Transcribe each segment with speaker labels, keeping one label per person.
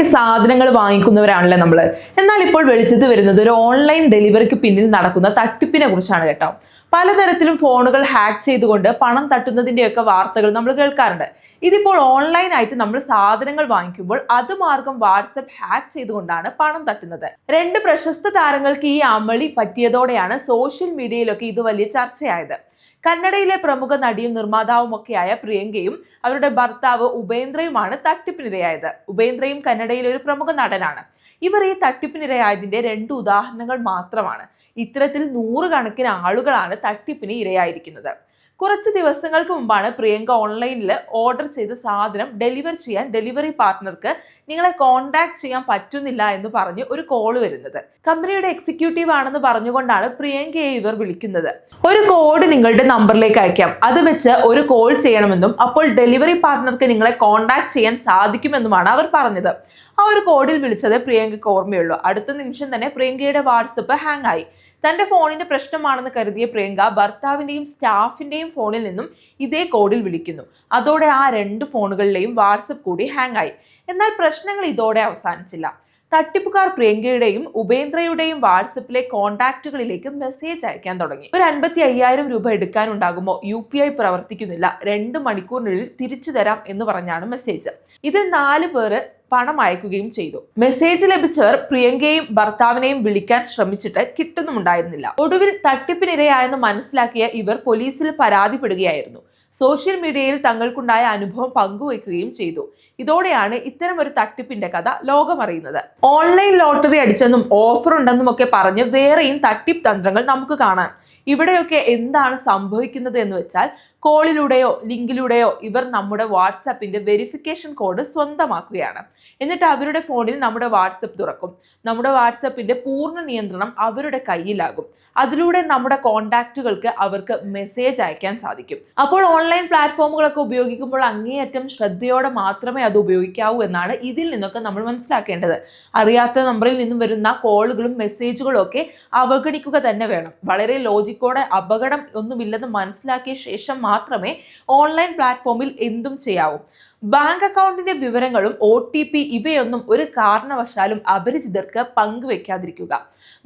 Speaker 1: ആയിട്ട് സാധനങ്ങൾ വാങ്ങിക്കുന്നവരാണല്ലേ നമ്മൾ എന്നാൽ ഇപ്പോൾ വെളിച്ചത്ത് വരുന്നത് ഒരു ഓൺലൈൻ ഡെലിവറിക്ക് പിന്നിൽ നടക്കുന്ന തട്ടിപ്പിനെ കുറിച്ചാണ് കേട്ടോ. പലതരത്തിലും ഫോണുകൾ ഹാക്ക് ചെയ്തുകൊണ്ട് പണം തട്ടുന്നതിന്റെയൊക്കെ വാർത്തകൾ നമ്മൾ കേൾക്കാറുണ്ട്. ഇതിപ്പോൾ ഓൺലൈനായിട്ട് നമ്മൾ സാധനങ്ങൾ വാങ്ങിക്കുമ്പോൾ അത് മാർഗം വാട്സപ്പ് ഹാക്ക് ചെയ്തുകൊണ്ടാണ് പണം തട്ടുന്നത്. രണ്ട് പ്രശസ്ത താരങ്ങൾക്ക് ഈ അമളി പറ്റിയതോടെയാണ് സോഷ്യൽ മീഡിയയിലൊക്കെ ഇത് വലിയ ചർച്ചയായത്. കന്നഡയിലെ പ്രമുഖ നടിയും നിർമ്മാതാവും ഒക്കെയായ പ്രിയങ്കയും അവരുടെ ഭർത്താവ് ഉപേന്ദ്രയുമാണ് തട്ടിപ്പിനിരയായത്. ഉപേന്ദ്രയും കന്നഡയിലെ ഒരു പ്രമുഖ നടനാണ്. ഇവർ ഈ തട്ടിപ്പിനിരയായതിന്റെ രണ്ട് ഉദാഹരണങ്ങൾ മാത്രമാണ്. ഇത്തരത്തിൽ നൂറുകണക്കിന് ആളുകളാണ് തട്ടിപ്പിന് ഇരയായിരിക്കുന്നത്. കുറച്ച് ദിവസങ്ങൾക്ക് മുമ്പാണ് പ്രിയങ്ക ഓൺലൈനിൽ ഓർഡർ ചെയ്ത സാധനം ഡെലിവർ ചെയ്യാൻ ഡെലിവറി പാർട്ട്ണർക്ക് നിങ്ങളെ കോൺടാക്ട് ചെയ്യാൻ പറ്റുന്നില്ല എന്ന് പറഞ്ഞ് ഒരു കോൾ വരുന്നത്. കമ്പനിയുടെ എക്സിക്യൂട്ടീവ് ആണെന്ന് പറഞ്ഞുകൊണ്ടാണ് പ്രിയങ്കയെ ഇവർ വിളിക്കുന്നത്. ഒരു കോഡ് നിങ്ങളുടെ നമ്പറിലേക്ക് അയക്കാം. അത് വെച്ച് ഒരു കോൾ ചെയ്യണമെന്നും അപ്പോൾ ഡെലിവറി പാർട്ട്ണർക്ക് നിങ്ങളെ കോൺടാക്ട് ചെയ്യാൻ സാധിക്കുമെന്നുമാണ് അവർ പറഞ്ഞത്. ആ ഒരു കോഡിൽ വിളിച്ചത് പ്രിയങ്കയ്ക്ക് ഓർമ്മയുള്ളൂ. അടുത്ത നിമിഷം തന്നെ പ്രിയങ്കയുടെ വാട്സപ്പ് ഹാങ് ആയി തന്റെ ഫോണിന്റെ പ്രശ്നമാണെന്ന് കരുതിയ പ്രിയങ്ക ഭർത്താവിന്റെയും സ്റ്റാഫിന്റെയും ഫോണിൽ നിന്നും ഇതേ കോഡിൽ വിളിക്കുന്നു. അതോടെ ആ രണ്ട് ഫോണുകളിലെയും വാട്സപ്പ് കൂടി ഹാങ് ആയി എന്നാൽ പ്രശ്നങ്ങൾ ഇതോടെ അവസാനിച്ചില്ല. തട്ടിപ്പുകാർ പ്രിയങ്കയുടെയും ഉപേന്ദ്രയുടെയും വാട്സപ്പിലെ കോൺടാക്റ്റുകളിലേക്ക് മെസ്സേജ് അയക്കാൻ തുടങ്ങി. ഒരു അൻപത്തി അയ്യായിരം രൂപ എടുക്കാനുണ്ടാകുമ്പോൾ യു പി ഐ പ്രവർത്തിക്കുന്നില്ല. രണ്ട് മണിക്കൂറിനുള്ളിൽ തിരിച്ചു തരാം എന്ന് പറഞ്ഞാണ് മെസ്സേജ്. ഇത് നാല് പേര് പണം അയക്കുകയും ചെയ്തു. മെസ്സേജ് ലഭിച്ചവർ പ്രിയങ്കയെയും ഭർത്താവിനെയും വിളിക്കാൻ ശ്രമിച്ചിട്ട് കിട്ടുന്നുമുണ്ടായിരുന്നില്ല. ഒടുവിൽ തട്ടിപ്പിനിരയായെന്ന് മനസ്സിലാക്കിയ ഇവർ പോലീസിൽ പരാതിപ്പെടുകയായിരുന്നു. സോഷ്യൽ മീഡിയയിൽ തങ്ങൾക്കുണ്ടായ അനുഭവം പങ്കുവയ്ക്കുകയും ചെയ്തു. ഇതോടെയാണ് ഇത്തരം ഒരു തട്ടിപ്പിന്റെ കഥ ലോകമറിയുന്നത്. ഓൺലൈൻ ലോട്ടറി അടിച്ചെന്നും ഓഫർ ഉണ്ടെന്നും ഒക്കെ പറഞ്ഞ് വേറെയും തട്ടിപ്പ് തന്ത്രങ്ങൾ നമുക്ക് കാണാം. ഇവിടെയൊക്കെ എന്താണ് സംഭവിക്കുന്നത് എന്ന് വെച്ചാൽ കോളിലൂടെയോ ലിങ്കിലൂടെയോ ഇവർ നമ്മുടെ വാട്സാപ്പിന്റെ വെരിഫിക്കേഷൻ കോഡ് സ്വന്തമാക്കുകയാണ്. എന്നിട്ട് അവരുടെ ഫോണിൽ നമ്മുടെ വാട്സപ്പ് തുറക്കും. നമ്മുടെ വാട്സപ്പിന്റെ പൂർണ നിയന്ത്രണം അവരുടെ കയ്യിലാകും. അതിലൂടെ നമ്മുടെ കോണ്ടാക്റ്റുകൾക്ക് അവർക്ക് മെസ്സേജ് അയക്കാൻ സാധിക്കും. അപ്പോൾ ഓൺലൈൻ പ്ലാറ്റ്ഫോമുകളൊക്കെ ഉപയോഗിക്കുമ്പോൾ അങ്ങേയറ്റം ശ്രദ്ധയോടെ മാത്രമേ അത് ഉപയോഗിക്കാവൂ എന്നാണ് ഇതിൽ നിന്നൊക്കെ നമ്മൾ മനസ്സിലാക്കേണ്ടത്. അറിയാത്ത നമ്പറിൽ നിന്നും വരുന്ന കോളുകളും മെസ്സേജുകളും ഒക്കെ അവഗണിക്കുക തന്നെ വേണം. വളരെ ലോജിക്കോടെ അപകടം ഒന്നുമില്ലെന്ന് മനസ്സിലാക്കിയ ശേഷം മാത്രമേ ഓൺലൈൻ പ്ലാറ്റ്ഫോമിൽ എന്തും ചെയ്യാവൂ. ബാങ്ക് അക്കൗണ്ടിന്റെ വിവരങ്ങളും ഒ ടി പി ഇവയൊന്നും ഒരു കാരണവശാലും അപരിചിതർക്ക് പങ്കുവെക്കാതിരിക്കുക.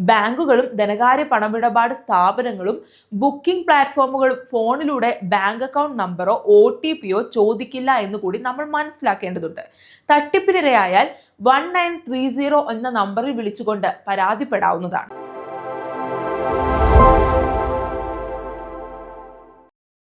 Speaker 1: ബാങ്കുകളും ധനകാര്യ പണമിടപാട് സ്ഥാപനങ്ങളും ബുക്കിംഗ് പ്ലാറ്റ്ഫോമുകളും ഫോണിലൂടെ ബാങ്ക് അക്കൗണ്ട് നമ്പറോ ഒ ടി പിയോ ചോദിക്കില്ല എന്ന് കൂടി നമ്മൾ മനസ്സിലാക്കേണ്ടതുണ്ട്. തട്ടിപ്പിനിരയായാൽ വൺ നയൻ ത്രീ സീറോ എന്ന നമ്പറിൽ വിളിച്ചുകൊണ്ട് പരാതിപ്പെടാവുന്നതാണ്.